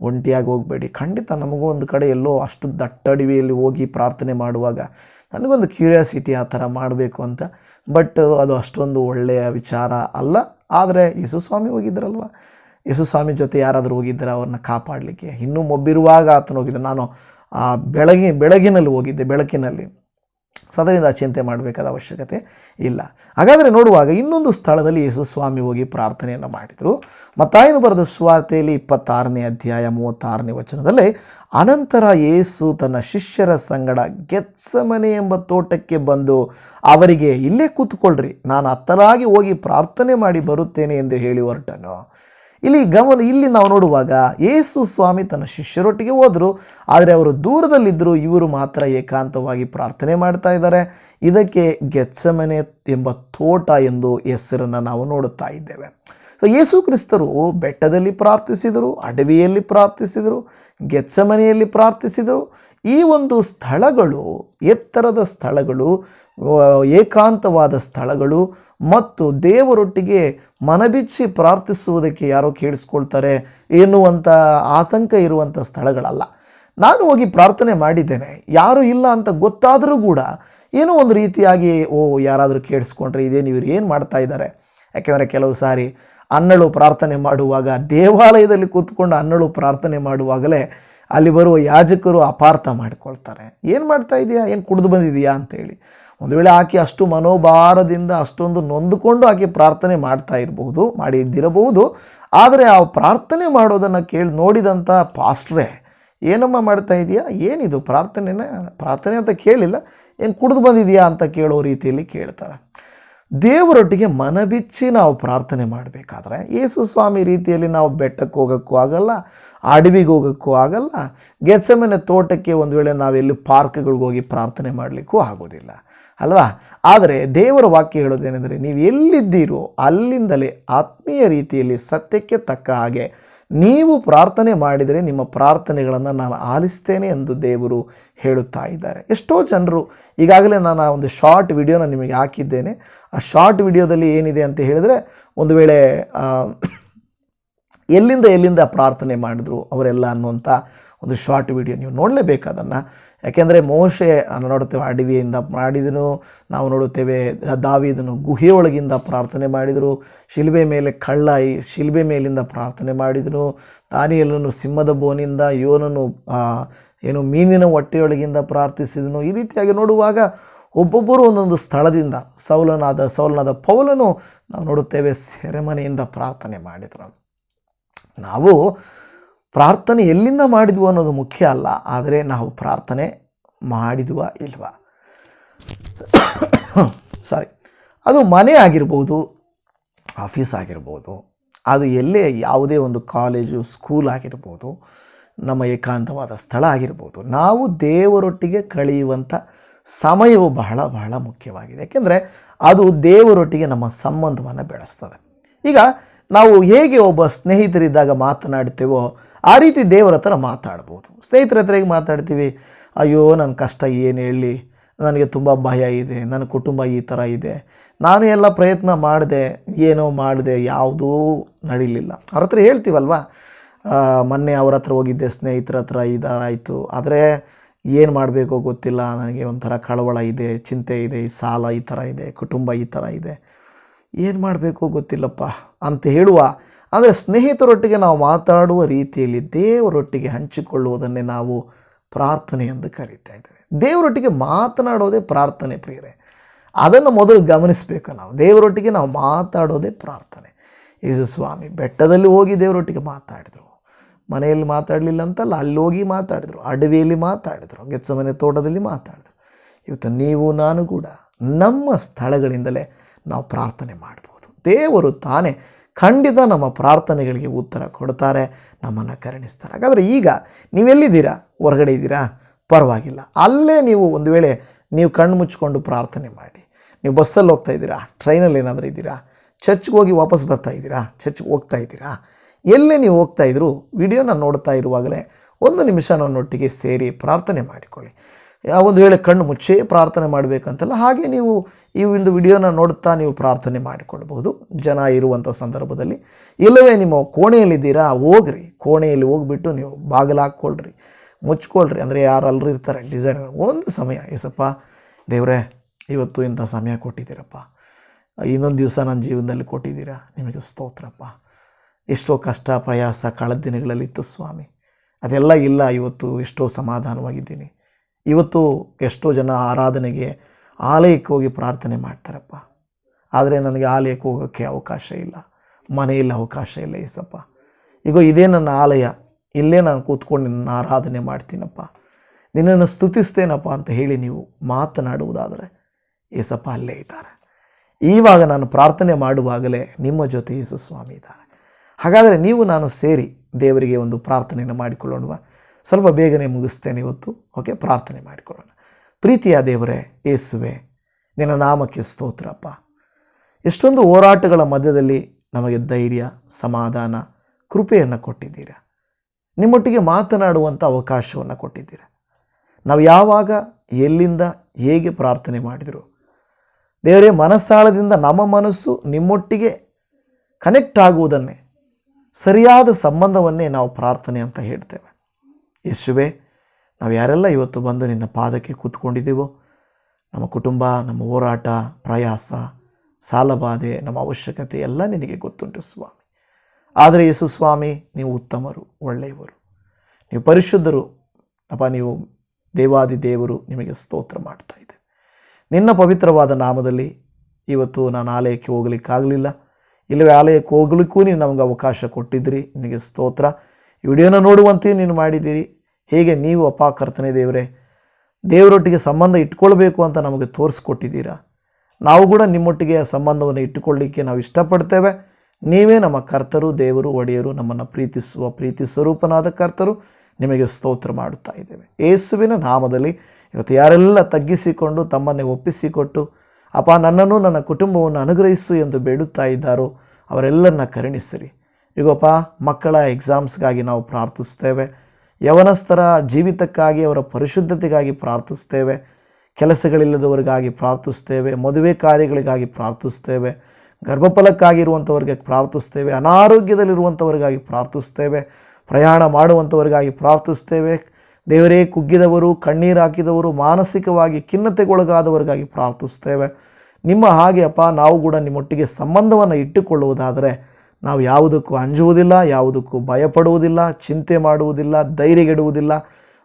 ಒಂಟಿಯಾಗಿ ಹೋಗಬೇಡಿ. ಖಂಡಿತ ನಮಗೂ ಒಂದು ಕಡೆ ಎಲ್ಲೋ ಅಷ್ಟು ದಟ್ಟ ಅಡವಿಯಲ್ಲಿ ಹೋಗಿ ಪ್ರಾರ್ಥನೆ ಮಾಡುವಾಗ ನನಗೊಂದು ಕ್ಯೂರಿಯಾಸಿಟಿ ಆ ಥರ ಮಾಡಬೇಕು ಅಂತ. ಬಟ್ ಅದು ಅಷ್ಟೊಂದು ಒಳ್ಳೆಯ ವಿಚಾರ ಅಲ್ಲ. ಆದರೆ ಯೇಸು ಸ್ವಾಮಿ ಹೋಗಿದ್ರಲ್ವ ಯೇಸು ಸ್ವಾಮಿ ಜೊತೆ ಯಾರಾದರೂ ಹೋಗಿದ್ದರೆ ಅವ್ರನ್ನ ಕಾಪಾಡಲಿಕ್ಕೆ? ಇನ್ನೂ ಮೊಬ್ಬಿರುವಾಗ ಆತನು ಹೋಗಿದ್ದೆ. ನಾನು ಆ ಬೆಳಗಿನ ಬೆಳಗಿನಲ್ಲಿ ಹೋಗಿದ್ದೆ, ಬೆಳಕಿನಲ್ಲಿ. ಸೊ ಅದರಿಂದ ಚಿಂತೆ ಮಾಡಬೇಕಾದ ಅವಶ್ಯಕತೆ ಇಲ್ಲ. ಹಾಗಾದರೆ ನೋಡುವಾಗ ಇನ್ನೊಂದು ಸ್ಥಳದಲ್ಲಿ ಯೇಸು ಸ್ವಾಮಿ ಹೋಗಿ ಪ್ರಾರ್ಥನೆಯನ್ನು ಮಾಡಿದರು. ಮತ್ತಾಯನು ಬರೆದ ಸ್ವಾರ್ಥೆಯಲ್ಲಿ ಇಪ್ಪತ್ತಾರನೇ ಅಧ್ಯಾಯ ಮೂವತ್ತಾರನೇ ವಚನದಲ್ಲಿ, ಅನಂತರ ಯೇಸು ತನ್ನ ಶಿಷ್ಯರ ಸಂಗಡ ಗೆತ್ಸಮನೆ ಎಂಬ ತೋಟಕ್ಕೆ ಬಂದು ಅವರಿಗೆ, ಇಲ್ಲೇ ಕೂತ್ಕೊಳ್ರಿ, ನಾನು ಹತ್ತರಾಗಿ ಹೋಗಿ ಪ್ರಾರ್ಥನೆ ಮಾಡಿ ಬರುತ್ತೇನೆ ಎಂದು ಹೇಳಿ ಹೊರಟನು. ಇಲ್ಲಿ ಗಮನ ಇಲ್ಲಿ ನಾವು ನೋಡುವಾಗ ಯೇಸು ಸ್ವಾಮಿ ತನ್ನ ಶಿಷ್ಯರೊಟ್ಟಿಗೆ ಹೋದರು, ಆದರೆ ಅವರು ದೂರದಲ್ಲಿದ್ದರು ಇವರು ಮಾತ್ರ ಏಕಾಂತವಾಗಿ ಪ್ರಾರ್ಥನೆ ಮಾಡ್ತಾ ಇದ್ದಾರೆ. ಇದಕ್ಕೆ ಗೆಚ್ಚಮನೆ ಎಂಬ ತೋಟ ಎಂದು ಹೆಸರನ್ನು ನಾವು ನೋಡುತ್ತಾ ಇದ್ದೇವೆ. ಸೊ ಯೇಸು ಕ್ರಿಸ್ತರು ಬೆಟ್ಟದಲ್ಲಿ ಪ್ರಾರ್ಥಿಸಿದರು, ಅಡವಿಯಲ್ಲಿ ಪ್ರಾರ್ಥಿಸಿದರು ಗೆಚ್ಚಮನೆಯಲ್ಲಿ ಪ್ರಾರ್ಥಿಸಿದರು ಈ ಒಂದು ಸ್ಥಳಗಳು, ಎತ್ತರದ ಸ್ಥಳಗಳು ಏಕಾಂತವಾದ ಸ್ಥಳಗಳು ಮತ್ತು ದೇವರೊಟ್ಟಿಗೆ ಮನಬಿಚ್ಚಿ ಪ್ರಾರ್ಥಿಸುವುದಕ್ಕೆ ಯಾರೋ ಕೇಳಿಸ್ಕೊಳ್ತಾರೆ ಎನ್ನುವಂಥ ಆತಂಕ ಇರುವಂಥ ಸ್ಥಳಗಳಲ್ಲ. ನಾನು ಹೋಗಿ ಪ್ರಾರ್ಥನೆ ಮಾಡಿದ್ದೇನೆ, ಯಾರು ಇಲ್ಲ ಅಂತ ಗೊತ್ತಾದರೂ ಕೂಡ ಏನೋ ಒಂದು ರೀತಿಯಾಗಿ, ಓ, ಯಾರಾದರೂ ಕೇಳಿಸ್ಕೊಂಡ್ರೆ ಇದೇನು ಇವರು ಏನು ಮಾಡ್ತಾ ಇದ್ದಾರೆ? ಯಾಕೆಂದರೆ ಕೆಲವು ಸಾರಿ ಅನ್ನಳು ಪ್ರಾರ್ಥನೆ ಮಾಡುವಾಗ ದೇವಾಲಯದಲ್ಲಿ ಕೂತ್ಕೊಂಡು ಅನ್ನಳು ಪ್ರಾರ್ಥನೆ ಮಾಡುವಾಗಲೇ ಅಲ್ಲಿ ಬರುವ ಯಾಜಕರು ಅಪಾರ್ಥ ಮಾಡಿಕೊಳ್ತಾರೆ. ಏನು ಮಾಡ್ತಾ ಇದೆಯಾ? ಏನು ಕುಡಿದು ಬಂದಿದೆಯಾ ಅಂತೇಳಿ. ಒಂದು ವೇಳೆ ಆಕೆ ಅಷ್ಟು ಮನೋಭಾರದಿಂದ ಅಷ್ಟೊಂದು ನೊಂದುಕೊಂಡು ಆಕೆ ಪ್ರಾರ್ಥನೆ ಮಾಡ್ತಾ ಇರಬಹುದು ಮಾಡಿದ್ದಿರಬಹುದು ಆದರೆ ಆ ಪ್ರಾರ್ಥನೆ ಮಾಡೋದನ್ನು ಕೇಳಿ ನೋಡಿದಂಥ ಪಾಸ್ಟ್ರೇ, ಏನಮ್ಮ ಮಾಡ್ತಾ ಇದೆಯಾ? ಏನಿದು ಪ್ರಾರ್ಥನೆನ? ಪ್ರಾರ್ಥನೆ ಅಂತ ಕೇಳಿಲ್ಲ, ಏನು ಕುಡಿದು ಬಂದಿದೆಯಾ ಅಂತ ಕೇಳೋ ರೀತಿಯಲ್ಲಿ ಕೇಳ್ತಾರೆ. ದೇವರೊಟ್ಟಿಗೆ ಮನಬಿಚ್ಚಿ ನಾವು ಪ್ರಾರ್ಥನೆ ಮಾಡಬೇಕಾದ್ರೆ ಯೇಸು ಸ್ವಾಮಿ ರೀತಿಯಲ್ಲಿ ನಾವು ಬೆಟ್ಟಕ್ಕೆ ಹೋಗೋಕ್ಕೂ ಆಗಲ್ಲ, ಅಡವಿಗೆ ಹೋಗೋಕ್ಕೂ ಆಗಲ್ಲ ಗೆಸಮನೆ ತೋಟಕ್ಕೆ ಒಂದು ವೇಳೆ ನಾವೆಲ್ಲಿ ಪಾರ್ಕ್ಗಳಿಗೆ ಹೋಗಿ ಪ್ರಾರ್ಥನೆ ಮಾಡಲಿಕ್ಕೂ ಆಗೋದಿಲ್ಲ, ಅಲ್ವಾ? ಆದರೆ ದೇವರ ವಾಕ್ಯ ಹೇಳೋದೇನೆಂದರೆ, ನೀವು ಎಲ್ಲಿದ್ದೀರೋ ಅಲ್ಲಿಂದಲೇ ಆತ್ಮೀಯ ರೀತಿಯಲ್ಲಿ ಸತ್ಯಕ್ಕೆ ತಕ್ಕ ಹಾಗೆ ನೀವು ಪ್ರಾರ್ಥನೆ ಮಾಡಿದರೆ ನಿಮ್ಮ ಪ್ರಾರ್ಥನೆಗಳನ್ನು ನಾನು ಆಲಿಸ್ತೇನೆ ಎಂದು ದೇವರು ಹೇಳುತ್ತಾ ಇದ್ದಾರೆ. ಎಷ್ಟೋ ಜನರು, ಈಗಾಗಲೇ ನಾನು ಆ ಒಂದು ಶಾರ್ಟ್ ವಿಡಿಯೋನ ನಿಮಗೆ ಹಾಕಿದ್ದೇನೆ. ಆ ಶಾರ್ಟ್ ವಿಡಿಯೋದಲ್ಲಿ ಏನಿದೆ ಅಂತ ಹೇಳಿದರೆ, ಒಂದು ವೇಳೆ ಎಲ್ಲಿಂದ ಎಲ್ಲಿಂದ ಪ್ರಾರ್ಥನೆ ಮಾಡಿದ್ರು ಅವರೆಲ್ಲ ಅನ್ನುವಂಥ ಒಂದು ಶಾರ್ಟ್ ವಿಡಿಯೋ ನೀವು ನೋಡಲೇಬೇಕು ಅದನ್ನು ಯಾಕೆಂದರೆ ಮೋಶೆ ನೋಡುತ್ತೇವೆ, ಅಡವಿಯಿಂದ ಮಾಡಿದನು, ನಾವು ನೋಡುತ್ತೇವೆ, ದಾವಿದನು ಗುಹೆಯೊಳಗಿಂದ ಪ್ರಾರ್ಥನೆ ಮಾಡಿದರು, ಶಿಲ್ಬೆ ಮೇಲೆ ಕಳ್ಳ ಶಿಲ್ಬೆ ಮೇಲಿಂದ ಪ್ರಾರ್ಥನೆ ಮಾಡಿದನು ದಾನಿಯಲ್ಲನು ಸಿಂಹದ ಬೋನಿಂದ, ಯೋನನು ಏನು ಮೀನಿನ ಹೊಟ್ಟೆಯೊಳಗಿಂದ ಪ್ರಾರ್ಥಿಸಿದನು. ಈ ರೀತಿಯಾಗಿ ನೋಡುವಾಗ ಒಬ್ಬೊಬ್ಬರು ಒಂದೊಂದು ಸ್ಥಳದಿಂದ ಸೌಲನಾದ ಸೌಲನಾದ ಪೌಲನು ನಾವು ನೋಡುತ್ತೇವೆ, ಸೆರೆಮನೆಯಿಂದ ಪ್ರಾರ್ಥನೆ ಮಾಡಿದರು. ನಾವು ಪ್ರಾರ್ಥನೆ ಎಲ್ಲಿಂದ ಮಾಡಿದ್ವು ಅನ್ನೋದು ಮುಖ್ಯ ಅಲ್ಲ, ಆದರೆ ನಾವು ಪ್ರಾರ್ಥನೆ ಮಾಡಿದ್ವ ಇಲ್ವಾ? ಸಾರಿ ಅದು ಮನೆ ಆಗಿರ್ಬೋದು, ಆಫೀಸ್ ಆಗಿರ್ಬೋದು, ಅದು ಎಲ್ಲೇ ಯಾವುದೇ ಒಂದು ಕಾಲೇಜು, ಸ್ಕೂಲ್ ಆಗಿರ್ಬೋದು, ನಮ್ಮ ಏಕಾಂತವಾದ ಸ್ಥಳ ಆಗಿರ್ಬೋದು, ನಾವು ದೇವರೊಟ್ಟಿಗೆ ಕಳೆಯುವಂಥ ಸಮಯವು ಬಹಳ ಬಹಳ ಮುಖ್ಯವಾಗಿದೆ. ಯಾಕೆಂದರೆ ಅದು ದೇವರೊಟ್ಟಿಗೆ ನಮ್ಮ ಸಂಬಂಧವನ್ನು ಬೆಳೆಸ್ತದೆ. ಈಗ ನಾವು ಹೇಗೆ ಒಬ್ಬ ಸ್ನೇಹಿತರಿದ್ದಾಗ ಮಾತನಾಡ್ತೇವೋ ಆ ರೀತಿ ದೇವರ ಹತ್ರ ಮಾತಾಡ್ಬೋದು. ಸ್ನೇಹಿತರ ಹತ್ರ ಮಾತಾಡ್ತೀವಿ? ಅಯ್ಯೋ ನನ್ನ ಕಷ್ಟ ಏನು ಹೇಳಿ? ನನಗೆ ತುಂಬ ಭಯ ಇದೆ ನನ್ನ ಕುಟುಂಬ ಈ ಥರ ಇದೆ. ನಾನು ಎಲ್ಲ ಪ್ರಯತ್ನ ಮಾಡಿದೆ, ಏನೋ ಮಾಡಿದೆ, ಯಾವುದೂ ನಡೀಲಿಲ್ಲ. ಅವ್ರ ಹತ್ರ ಹೇಳ್ತೀವಲ್ವಾ? ಮೊನ್ನೆ ಅವ್ರ ಹತ್ರ ಹೋಗಿದ್ದೆ, ಸ್ನೇಹಿತರ ಹತ್ರ ಇದಾಯಿತು. ಆದರೆ ಏನು ಮಾಡಬೇಕೋ ಗೊತ್ತಿಲ್ಲ. ನನಗೆ ಒಂಥರ ಕಳವಳ ಇದೆ, ಚಿಂತೆ ಇದೆ ಸಾಲ ಈ ಥರ ಇದೆ, ಕುಟುಂಬ ಈ ಥರ ಇದೆ. ಏನು ಮಾಡಬೇಕು ಗೊತ್ತಿಲ್ಲಪ್ಪ ಅಂತ ಹೇಳುವ ಅಂದರೆ ಸ್ನೇಹಿತರೊಟ್ಟಿಗೆ ನಾವು ಮಾತಾಡುವ ರೀತಿಯಲ್ಲಿ ದೇವರೊಟ್ಟಿಗೆ ಹಂಚಿಕೊಳ್ಳುವುದನ್ನೇ ನಾವು ಪ್ರಾರ್ಥನೆ ಎಂದು ಕರೀತಾ ಇದ್ದೇವೆ. ದೇವರೊಟ್ಟಿಗೆ ಮಾತನಾಡೋದೇ ಪ್ರಾರ್ಥನೆ ಪ್ರಿಯರೇ. ಅದನ್ನು ಮೊದಲು ಗಮನಿಸಬೇಕು ನಾವು. ದೇವರೊಟ್ಟಿಗೆ ನಾವು ಮಾತಾಡೋದೇ ಪ್ರಾರ್ಥನೆ. ಯೇಸು ಸ್ವಾಮಿ, ಬೆಟ್ಟದಲ್ಲಿ ಹೋಗಿ ದೇವರೊಟ್ಟಿಗೆ ಮಾತಾಡಿದರು. ಮನೆಯಲ್ಲಿ ಮಾತಾಡಲಿಲ್ಲ ಅಂತಲ್ಲ, ಅಲ್ಲಿ ಹೋಗಿ ಮಾತಾಡಿದರು. ಅಡವಿಯಲ್ಲಿ ಮಾತಾಡಿದರು. ಗೆಚ್ಚಮನೆ ತೋಟದಲ್ಲಿ ಮಾತಾಡಿದರು. ಇವತ್ತು ನೀವು, ನಾನು ಕೂಡ ನಮ್ಮ ಸ್ಥಳಗಳಿಂದಲೇ ನಾವು ಪ್ರಾರ್ಥನೆ ಮಾಡ್ಬೋದು. ದೇವರು ತಾನೇ ಖಂಡಿತ ನಮ್ಮ ಪ್ರಾರ್ಥನೆಗಳಿಗೆ ಉತ್ತರ ಕೊಡ್ತಾರೆ, ನಮ್ಮನ್ನು ಕರುಣಿಸ್ತಾರೆ. ಹಾಗಾದರೆ ಈಗ ನೀವೆಲ್ಲಿದ್ದೀರಾ? ಹೊರಗಡೆ ಇದ್ದೀರಾ? ಪರವಾಗಿಲ್ಲ. ಅಲ್ಲೇ ನೀವು ಒಂದು ವೇಳೆ ನೀವು ಕಣ್ಣು ಮುಚ್ಕೊಂಡು ಪ್ರಾರ್ಥನೆ ಮಾಡಿ. ನೀವು ಬಸ್ಸಲ್ಲಿ ಹೋಗ್ತಾ ಇದ್ದೀರಾ? ಟ್ರೈನಲ್ಲಿ ಏನಾದರೂ ಇದ್ದೀರಾ? ಚರ್ಚ್ಗೆ ಹೋಗಿ ವಾಪಸ್ ಬರ್ತಾ ಇದ್ದೀರಾ? ಚರ್ಚ್ಗೆ ಹೋಗ್ತಾ ಇದ್ದೀರಾ? ಎಲ್ಲೇ ನೀವು ಹೋಗ್ತಾ ಇದ್ದರೂ ವಿಡಿಯೋನ ನೋಡ್ತಾ ಇರುವಾಗಲೇ ಒಂದು ನಿಮಿಷ ನನ್ನೊಟ್ಟಿಗೆ ಸೇರಿ ಪ್ರಾರ್ಥನೆ ಮಾಡಿಕೊಳ್ಳಿ. ಒಂದು ವೇಳೆ ಕಣ್ಣು ಮುಚ್ಚಿ ಪ್ರಾರ್ಥನೆ ಮಾಡಬೇಕಂತಲ್ಲ, ಹಾಗೆ ನೀವು ಈ ಒಂದು ವಿಡಿಯೋನ ನೋಡುತ್ತಾ ನೀವು ಪ್ರಾರ್ಥನೆ ಮಾಡಿಕೊಳ್ಳಬಹುದು ಜನ ಇರುವಂಥ ಸಂದರ್ಭದಲ್ಲಿ. ಇಲ್ಲವೇ ನಿಮ್ಮ ಕೋಣೆಯಲ್ಲಿದ್ದೀರಾ? ಹೋಗ್ರಿ. ಕೋಣೆಯಲ್ಲಿ ಹೋಗ್ಬಿಟ್ಟು ನೀವು ಬಾಗಿಲು ಹಾಕ್ಕೊಳ್ರಿ. ಮುಚ್ಕೊಳ್ರಿ. ಅಂದರೆ ಯಾರಲ್ಲರೂ ಇರ್ತಾರೆ ಡಿಸೈನ್ ಒಂದು ಸಮಯ. ಎಸಪ್ಪ ದೇವರೇ, ಇವತ್ತು ಇಂಥ ಸಮಯ ಕೊಟ್ಟಿದ್ದೀರಪ್ಪ. ಇನ್ನೊಂದು ದಿವಸ ನನ್ನ ಜೀವನದಲ್ಲಿ ಕೊಟ್ಟಿದ್ದೀರಾ? ನಿಮಗೆ ಸ್ತೋತ್ರಪ್ಪ. ಎಷ್ಟೋ ಕಷ್ಟ, ಪ್ರಯಾಸ, ಕಳೆದ ದಿನಗಳಲ್ಲಿತ್ತು ಸ್ವಾಮಿ. ಅದೆಲ್ಲ ಇಲ್ಲ. ಇವತ್ತು ಎಷ್ಟೋ ಸಮಾಧಾನವಾಗಿದ್ದೀನಿ. ಇವತ್ತು ಎಷ್ಟೋ ಜನ ಆರಾಧನೆಗೆ ಆಲಯಕ್ಕೆ ಹೋಗಿ ಪ್ರಾರ್ಥನೆ ಮಾಡ್ತಾರಪ್ಪ. ಆದರೆ ನನಗೆ ಆಲಯಕ್ಕೆ ಹೋಗೋಕ್ಕೆ ಅವಕಾಶ ಇಲ್ಲ. ಮನೆಯಲ್ಲಿ ಅವಕಾಶ ಇಲ್ಲ ಏಸಪ್ಪ. ಈಗ ಇದೇ ನನ್ನ ಆಲಯ. ಇಲ್ಲೇ ನಾನು ಕೂತ್ಕೊಂಡು ನಿನ್ನ ಆರಾಧನೆ ಮಾಡ್ತೀನಪ್ಪ. ನಿನ್ನನ್ನು ಸ್ತುತಿಸ್ತೇನಪ್ಪ ಅಂತ ಹೇಳಿ ನೀವು ಮಾತನಾಡುವುದಾದರೆ ಏಸಪ್ಪ ಅಲ್ಲೇ ಇದ್ದಾರೆ. ಈವಾಗ ನಾನು ಪ್ರಾರ್ಥನೆ ಮಾಡುವಾಗಲೇ ನಿಮ್ಮ ಜೊತೆ ಯೇಸು ಸ್ವಾಮಿ ಇದ್ದಾರೆ. ಹಾಗಾದರೆ ನೀವು ನಾನು ಸೇರಿ ದೇವರಿಗೆ ಒಂದು ಪ್ರಾರ್ಥನೆಯನ್ನು ಮಾಡಿಕೊಳ್ಳೋಣವಾ? ಸ್ವಲ್ಪ ಬೇಗನೆ ಮುಗಿಸ್ತೇನೆ ಇವತ್ತು. ಓಕೆ ಪ್ರಾರ್ಥನೆ ಮಾಡಿಕೊಳ್ಳೋಣ. ಪ್ರೀತಿಯ ದೇವರೇ ಏಸುವೆ ನಿನ್ನ ನಾಮಕ್ಕೆ ಸ್ತೋತ್ರಪ್ಪ. ಎಷ್ಟೊಂದು ಹೋರಾಟಗಳ ಮಧ್ಯದಲ್ಲಿ ನಮಗೆ ಧೈರ್ಯ, ಸಮಾಧಾನ, ಕೃಪೆಯನ್ನು ಕೊಟ್ಟಿದ್ದೀರ. ನಿಮ್ಮೊಟ್ಟಿಗೆ ಮಾತನಾಡುವಂಥ ಅವಕಾಶವನ್ನು ಕೊಟ್ಟಿದ್ದೀರ. ನಾವು ಯಾವಾಗ, ಎಲ್ಲಿಂದ, ಹೇಗೆ ಪ್ರಾರ್ಥನೆ ಮಾಡಿದರು. ದೇವರೇ, ಮನಸ್ಸಾಳದಿಂದ ನಮ್ಮ ಮನಸ್ಸು ನಿಮ್ಮೊಟ್ಟಿಗೆ ಕನೆಕ್ಟ್ ಆಗುವುದನ್ನೇ, ಸರಿಯಾದ ಸಂಬಂಧವನ್ನೇ ನಾವು ಪ್ರಾರ್ಥನೆ ಅಂತ ಹೇಳ್ತೇವೆ. ಯೇಸುವೆ, ನಾವು ಯಾರೆಲ್ಲ ಇವತ್ತು ಬಂದು ನಿನ್ನ ಪಾದಕ್ಕೆ ಕೂತ್ಕೊಂಡಿದ್ದೀವೋ, ನಮ್ಮ ಕುಟುಂಬ, ನಮ್ಮ ಹೋರಾಟ, ಪ್ರಯಾಸ ಸಾಲಬಾಧೆ ನಮ್ಮ ಅವಶ್ಯಕತೆ ಎಲ್ಲ ನಿನಗೆ ಗೊತ್ತುಂಟು ಸ್ವಾಮಿ. ಆದರೆ ಯೇಸು ಸ್ವಾಮಿ, ನೀವು ಉತ್ತಮರು, ಒಳ್ಳೆಯವರು. ನೀವು ಪರಿಶುದ್ಧರು. ಅಪ್ಪ, ನೀವು ದೇವಾದಿ ದೇವರು ನಿಮಗೆ ಸ್ತೋತ್ರ ಮಾಡ್ತಾ ಇದೆ ನಿನ್ನ ಪವಿತ್ರವಾದ ನಾಮದಲ್ಲಿ ಇವತ್ತು ನಾನು ಆಲಯಕ್ಕೆ ಹೋಗಲಿಕ್ಕಾಗಲಿಲ್ಲ. ಇಲ್ಲವೇ ಆಲಯಕ್ಕೆ ಹೋಗ್ಲಿಕ್ಕೂ ನೀನು ನಮಗೆ ಅವಕಾಶ ಕೊಟ್ಟಿದ್ರಿ ನಿನಗೆ ಸ್ತೋತ್ರ. ವಿಡಿಯೋನ ನೋಡುವಂತೆಯೂ ನೀನು ಮಾಡಿದ್ದೀರಿ. ಹೇಗೆ ನೀವು ಅಪ್ಪ ಕರ್ತನೆ ದೇವರೇ, ದೇವರೊಟ್ಟಿಗೆ ಸಂಬಂಧ ಇಟ್ಕೊಳ್ಬೇಕು ಅಂತ ನಮಗೆ ತೋರಿಸ್ಕೊಟ್ಟಿದ್ದೀರಾ? ನಾವು ಕೂಡ ನಿಮ್ಮೊಟ್ಟಿಗೆ ಆ ಸಂಬಂಧವನ್ನು ಇಟ್ಟುಕೊಳ್ಳಿಕ್ಕೆ ನಾವು ಇಷ್ಟಪಡ್ತೇವೆ. ನೀವೇ ನಮ್ಮ ಕರ್ತರು, ದೇವರು, ಒಡೆಯರು, ನಮ್ಮನ್ನು ಪ್ರೀತಿಸುವ ಪ್ರೀತಿ ಸ್ವರೂಪನಾದ ಕರ್ತರು ನಿಮಗೆ ಸ್ತೋತ್ರ ಮಾಡುತ್ತಾ ಇದ್ದೇವೆ. ಯೇಸುವಿನ ನಾಮದಲ್ಲಿ ಇವತ್ತು ಯಾರೆಲ್ಲ ತಗ್ಗಿಸಿಕೊಂಡು ತಮ್ಮನ್ನೇ ಒಪ್ಪಿಸಿಕೊಟ್ಟು, ಅಪ್ಪ ನನ್ನನ್ನು ನನ್ನ ಕುಟುಂಬವನ್ನು ಅನುಗ್ರಹಿಸು ಎಂದು ಬೇಡುತ್ತಾ ಇದ್ದಾರೋ, ಅವರೆಲ್ಲರನ್ನ ಕರುಣಿಸಿರಿ. ಈಗಪ್ಪ ಮಕ್ಕಳ ಎಕ್ಸಾಮ್ಸ್ಗಾಗಿ ನಾವು ಪ್ರಾರ್ಥಿಸ್ತೇವೆ ಯವನಸ್ಥರ ಜೀವಿತಕ್ಕಾಗಿ, ಅವರ ಪರಿಶುದ್ಧತೆಗಾಗಿ ಪ್ರಾರ್ಥಿಸ್ತೇವೆ ಕೆಲಸಗಳಿಲ್ಲದವರಿಗಾಗಿ ಪ್ರಾರ್ಥಿಸ್ತೇವೆ ಮದುವೆ ಕಾರ್ಯಗಳಿಗಾಗಿ ಪ್ರಾರ್ಥಿಸ್ತೇವೆ ಗರ್ಭಫಲಕ್ಕಾಗಿರುವಂಥವ್ರಿಗೆ ಪ್ರಾರ್ಥಿಸ್ತೇವೆ ಅನಾರೋಗ್ಯದಲ್ಲಿರುವಂಥವರಿಗಾಗಿ ಪ್ರಾರ್ಥಿಸ್ತೇವೆ ಪ್ರಯಾಣ ಮಾಡುವಂಥವರಿಗಾಗಿ ಪ್ರಾರ್ಥಿಸ್ತೇವೆ ದೇವರೇ, ಕುಗ್ಗಿದವರು, ಕಣ್ಣೀರು ಹಾಕಿದವರು, ಮಾನಸಿಕವಾಗಿ ಖಿನ್ನತೆಗೊಳಗಾದವರಿಗಾಗಿ ಪ್ರಾರ್ಥಿಸ್ತೇವೆ ನಿಮ್ಮ ಹಾಗೆ ಅಪ್ಪ, ನಾವು ಕೂಡ ನಿಮ್ಮೊಟ್ಟಿಗೆ ಸಂಬಂಧವನ್ನು ಇಟ್ಟುಕೊಳ್ಳುವುದಾದರೆ ನಾವು ಯಾವುದಕ್ಕೂ ಅಂಜುವುದಿಲ್ಲ, ಯಾವುದಕ್ಕೂ ಭಯಪಡುವುದಿಲ್ಲ, ಚಿಂತೆ ಮಾಡುವುದಿಲ್ಲ, ಧೈರ್ಯಗೆಡುವುದಿಲ್ಲ.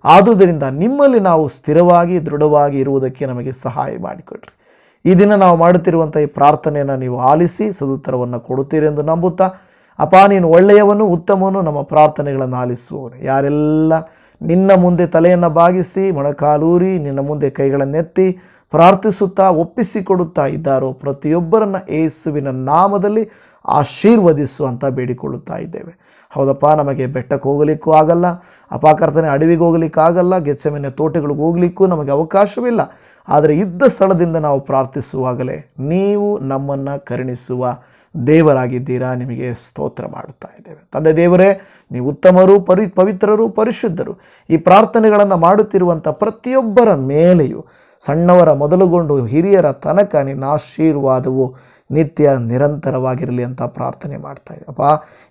ಆದುದರಿಂದ ನಿಮ್ಮಲ್ಲಿ ನಾವು ಸ್ಥಿರವಾಗಿ, ದೃಢವಾಗಿ ಇರುವುದಕ್ಕೆ ನಮಗೆ ಸಹಾಯ ಮಾಡಿಕೊಡ್ರಿ. ಈ ದಿನ ನಾವು ಮಾಡುತ್ತಿರುವಂಥ ಈ ಪ್ರಾರ್ಥನೆಯನ್ನು ನೀವು ಆಲಿಸಿ, ಸದುತ್ತರವನ್ನು ಕೊಡುತ್ತೀರೆಂದು ನಂಬುತ್ತಾ ಅಪ್ಪ ನೀನು ಒಳ್ಳೆಯವನು, ಉತ್ತಮನು, ನಮ್ಮ ಪ್ರಾರ್ಥನೆಗಳನ್ನು ಆಲಿಸುವವನು. ಯಾರೆಲ್ಲ ನಿನ್ನ ಮುಂದೆ ತಲೆಯನ್ನು ಬಾಗಿಸಿ, ಮೊಣಕಾಲೂರಿ, ನಿನ್ನ ಮುಂದೆ ಕೈಗಳನ್ನೆತ್ತಿ ಪ್ರಾರ್ಥಿಸುತ್ತಾ ಒಪ್ಪಿಸಿಕೊಡುತ್ತಾ ಇದ್ದಾರೋ ಪ್ರತಿಯೊಬ್ಬರನ್ನ ಏಸುವಿನ ನಾಮದಲ್ಲಿ ಆಶೀರ್ವದಿಸು ಅಂತ ಬೇಡಿಕೊಳ್ಳುತ್ತಾ ಇದ್ದೇವೆ. ಹೌದಪ್ಪ, ನಮಗೆ ಬೆಟ್ಟಕ್ಕೆ ಹೋಗಲಿಕ್ಕೂ ಆಗಲ್ಲ, ಅಪಾಕರ್ತನೆ ಅಡವಿಗೆ ಹೋಗ್ಲಿಕ್ಕೆ ಆಗಲ್ಲ ಗೆಚ್ಚಮೆನೆ ತೋಟಗಳಿಗೆ ಹೋಗ್ಲಿಕ್ಕೂ ನಮಗೆ ಅವಕಾಶವಿಲ್ಲ. ಆದರೆ ಇದ್ದ ಸ್ಥಳದಿಂದ ನಾವು ಪ್ರಾರ್ಥಿಸುವಾಗಲೇ ನೀವು ನಮ್ಮನ್ನು ಕರುಣಿಸುವ ದೇವರಾಗಿದ್ದೀರಾ ನಿಮಗೆ ಸ್ತೋತ್ರ ಮಾಡುತ್ತಾ ಇದ್ದೇವೆ. ತಂದೆ ದೇವರೇ, ನೀವು ಉತ್ತಮರು ಪರಿ ಪವಿತ್ರರು ಪರಿಶುದ್ಧರು. ಈ ಪ್ರಾರ್ಥನೆಗಳನ್ನು ಮಾಡುತ್ತಿರುವಂಥ ಪ್ರತಿಯೊಬ್ಬರ ಮೇಲೆಯೂ ಸಣ್ಣವರ ಮೊದಲುಗೊಂಡು ಹಿರಿಯರ ತನಕ ನಿನ್ನ ಆಶೀರ್ವಾದವು ನಿತ್ಯ ನಿರಂತರವಾಗಿರಲಿ ಅಂತ ಪ್ರಾರ್ಥನೆ ಮಾಡ್ತಾ ಇದ್ದೆ ಅಪ್ಪ,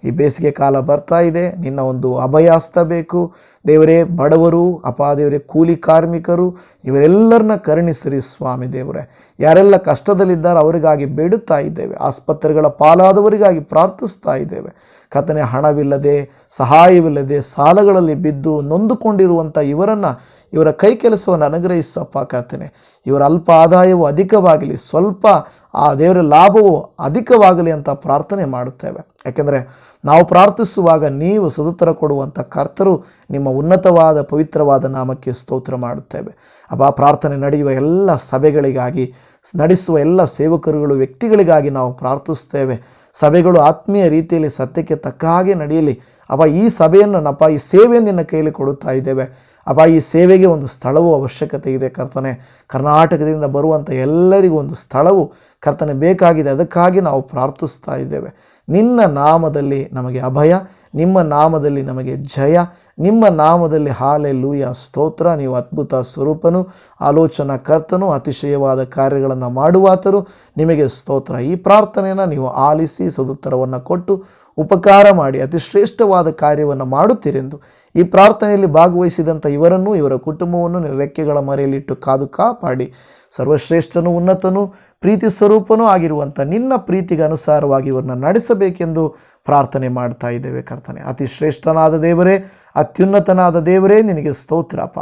ಈ ಬೇಸಿಗೆ ಕಾಲ ಬರ್ತಾ ಇದೆ. ನಿನ್ನ ಒಂದು ಅಭಯಾಸ್ತ ಬೇಕು. ದೇವರೇ, ಬಡವರು, ಅಪ್ಪ, ದೇವರೇ, ಕೂಲಿ ಕಾರ್ಮಿಕರು, ಇವರೆಲ್ಲರನ್ನ ಕರುಣಿಸಿರಿ ಸ್ವಾಮಿ ದೇವರೇ. ಯಾರೆಲ್ಲ ಕಷ್ಟದಲ್ಲಿದ್ದಾರೆ ಅವರಿಗಾಗಿ ಬೇಡುತ್ತಾ ಇದ್ದೇವೆ. ಆಸ್ಪತ್ರೆಗಳ ಪಾಲಾದವರಿಗಾಗಿ ಪ್ರಾರ್ಥಿಸ್ತಾ ಇದ್ದೇವೆ. ಕಥನೆ ಹಣವಿಲ್ಲದೆ, ಸಹಾಯವಿಲ್ಲದೆ, ಸಾಲಗಳಲ್ಲಿ ಬಿದ್ದು ನೊಂದುಕೊಂಡಿರುವಂಥ ಇವರನ್ನು ಇವರ ಕೈ ಕೆಲಸವನ್ನು ಅನುಗ್ರಹಿಸಪ್ಪ ಕಾತೇನೆ ಇವರ ಅಲ್ಪ ಆದಾಯವು ಅಧಿಕವಾಗಲಿ, ಸ್ವಲ್ಪ ಆ ದೇವರ ಲಾಭವು ಅಧಿಕವಾಗಲಿ ಅಂತ ಪ್ರಾರ್ಥನೆ ಮಾಡುತ್ತೇವೆ. ಯಾಕೆಂದರೆ ನಾವು ಪ್ರಾರ್ಥಿಸುವಾಗ ನೀವು ಸದುತ್ತರ ಕೊಡುವಂಥ ಕರ್ತರು ನಿಮ್ಮ ಉನ್ನತವಾದ ಪವಿತ್ರವಾದ ನಾಮಕ್ಕೆ ಸ್ತೋತ್ರ ಮಾಡುತ್ತೇವೆ. ಆ ಪ್ರಾರ್ಥನೆ ನಡೆಯುವ ಎಲ್ಲ ಸಭೆಗಳಿಗಾಗಿ, ನಡೆಸುವ ಎಲ್ಲ ಸೇವಕರುಗಳು, ವ್ಯಕ್ತಿಗಳಿಗಾಗಿ ನಾವು ಪ್ರಾರ್ಥಿಸ್ತೇವೆ ಸಭೆಗಳು ಆತ್ಮೀಯ ರೀತಿಯಲ್ಲಿ ಸತ್ಯಕ್ಕೆ ತಕ್ಕ ಹಾಗೆ ನಡೆಯಲಿ. ಅಪ್ಪ ಈ ಸಭೆಯನ್ನು ನಪ್ಪ, ಈ ಸೇವೆಯನ್ನು ನಿನ್ನ ಕೈಯಲ್ಲಿ ಕೊಡುತ್ತಾ ಇದ್ದೇವೆ. ಅಪ್ಪ ಈ ಸೇವೆಗೆ ಒಂದು ಸ್ಥಳವು ಅವಶ್ಯಕತೆ ಇದೆ ಕರ್ತನೆ. ಕರ್ನಾಟಕದಿಂದ ಬರುವಂಥ ಎಲ್ಲರಿಗೂ ಒಂದು ಸ್ಥಳವು ಕರ್ತನೆ ಬೇಕಾಗಿದೆ. ಅದಕ್ಕಾಗಿ ನಾವು ಪ್ರಾರ್ಥಿಸ್ತಾ ಇದ್ದೇವೆ. ನಿನ್ನ ನಾಮದಲ್ಲಿ ನಮಗೆ ಅಭಯ ನಿಮ್ಮ ನಾಮದಲ್ಲಿ ನಮಗೆ ಜಯ, ನಿಮ್ಮ ನಾಮದಲ್ಲಿ ಹಾಲೆ ಲೂಯ ಸ್ತೋತ್ರ. ನೀವು ಅದ್ಭುತ ಸ್ವರೂಪನು ಆಲೋಚನಾ ಕರ್ತನು ಅತಿಶಯವಾದ ಕಾರ್ಯಗಳನ್ನು ಮಾಡುವಾತರು, ನಿಮಗೆ ಸ್ತೋತ್ರ. ಈ ಪ್ರಾರ್ಥನೆಯನ್ನು ನೀವು ಆಲಿಸಿ ಸದುತ್ತರವನ್ನು ಕೊಟ್ಟು ಉಪಕಾರ ಮಾಡಿ ಅತಿ ಶ್ರೇಷ್ಠವಾದ ಕಾರ್ಯವನ್ನು ಮಾಡುತ್ತೀರೆಂದು ಈ ಪ್ರಾರ್ಥನೆಯಲ್ಲಿ ಭಾಗವಹಿಸಿದಂಥ ಇವರನ್ನು, ಇವರ ಕುಟುಂಬವನ್ನು, ರೆಕ್ಕೆಗಳ ಮರೆಯಲ್ಲಿಟ್ಟು ಕಾದು ಕಾಪಾಡಿ. ಸರ್ವಶ್ರೇಷ್ಠನು, ಉನ್ನತನು, ಪ್ರೀತಿ ಸ್ವರೂಪನೂ ಆಗಿರುವಂಥ ನಿನ್ನ ಪ್ರೀತಿಗೆ ಅನುಸಾರವಾಗಿ ಇವರನ್ನ ನಡೆಸಬೇಕೆಂದು ಪ್ರಾರ್ಥನೆ ಮಾಡ್ತಾ ಇದ್ದೇವೆ ಕರ್ತನೆ. ಅತಿ ಶ್ರೇಷ್ಠನಾದ ದೇವರೇ, ಅತ್ಯುನ್ನತನಾದ ದೇವರೇ, ನಿನಗೆ ಸ್ತೋತ್ರಪ್ಪ.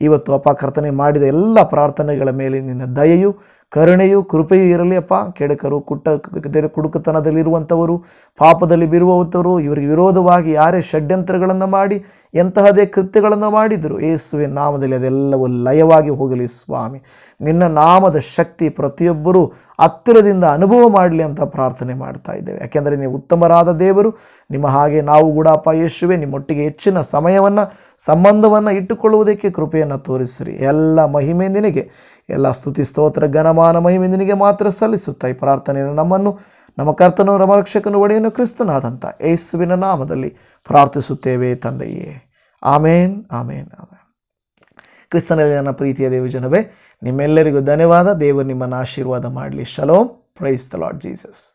ಇವತ್ತು ಅಪ್ಪ ಕರ್ತನೆ ಮಾಡಿದ ಎಲ್ಲ ಪ್ರಾರ್ಥನೆಗಳ ಮೇಲೆ ನಿನ್ನ ದಯೆಯು ಕರುಣೆಯು ಕೃಪೆಯು ಇರಲಿ ಅಪ್ಪ. ಕೆಡಕರು ಕುಟ್ಟ ಕುಡುಕತನದಲ್ಲಿರುವಂಥವರು, ಪಾಪದಲ್ಲಿ ಬಿರುವಂಥವರು ಇವರಿಗೆ ವಿರೋಧವಾಗಿ ಯಾರೇ ಷಡ್ಯಂತ್ರಗಳನ್ನು ಮಾಡಿ, ಎಂತಹದೇ ಕೃತ್ಯಗಳನ್ನು ಮಾಡಿದರು ಯೇಸುವಿನ ನಾಮದಲ್ಲಿ ಅದೆಲ್ಲವೂ ಲಯವಾಗಿ ಹೋಗಲಿ ಸ್ವಾಮಿ. ನಿನ್ನ ನಾಮದ ಶಕ್ತಿ ಪ್ರತಿಯೊಬ್ಬರೂ ಹತ್ತಿರದಿಂದ ಅನುಭವ ಮಾಡಲಿ ಅಂತ ಪ್ರಾರ್ಥನೆ ಮಾಡ್ತಾ ಇದ್ದೇವೆ. ಯಾಕೆಂದರೆ ನೀವು ಉತ್ತಮರಾದ ದೇವರು, ನಿಮ್ಮ ಹಾಗೆ ನಾವು ಕೂಡ ಅಪ್ಪ ಯೇಸುವೆ, ನಿಮ್ಮೊಟ್ಟಿಗೆ ಹೆಚ್ಚಿನ ಸಮಯವನ್ನು, ಸಂಬಂಧವನ್ನು ಇಟ್ಟುಕೊಳ್ಳುವುದಕ್ಕೆ ಕೃಪೆಯನ್ನು ತೋರಿಸಿರಿ. ಎಲ್ಲ ಮಹಿಮೆ ನಿನಗೆ. ಎಲ್ಲ ಸ್ತುತಿ ಸ್ತೋತ್ರ ಘನಮಾನ ಮಹಿಮೆ ಮಾತ್ರ ಸಲ್ಲಿಸುತ್ತಾ ಈ ಪ್ರಾರ್ಥನೆಯನ್ನು ನಮ್ಮನ್ನು, ನಮ್ಮ ಕರ್ತನು ರಮರಕ್ಷಕನು ಒಡೆಯನು ಕ್ರಿಸ್ತನಾದಂಥ ಯೇಸುವಿನ ನಾಮದಲ್ಲಿ ಪ್ರಾರ್ಥಿಸುತ್ತೇವೆ ತಂದೆಯೇ. ಆಮೇನ್ ಆಮೇನ್ ಆಮೇನ್. ಕ್ರಿಸ್ತನಲ್ಲಿ ನನ್ನ ಪ್ರೀತಿಯ ದೇವಜನವೇ ನಿಮ್ಮೆಲ್ಲರಿಗೂ ಧನ್ಯವಾದ. ದೇವರು ನಿಮ್ಮನ್ನು ಆಶೀರ್ವಾದ ಮಾಡಲಿ. Shalom. Praise the Lord Jesus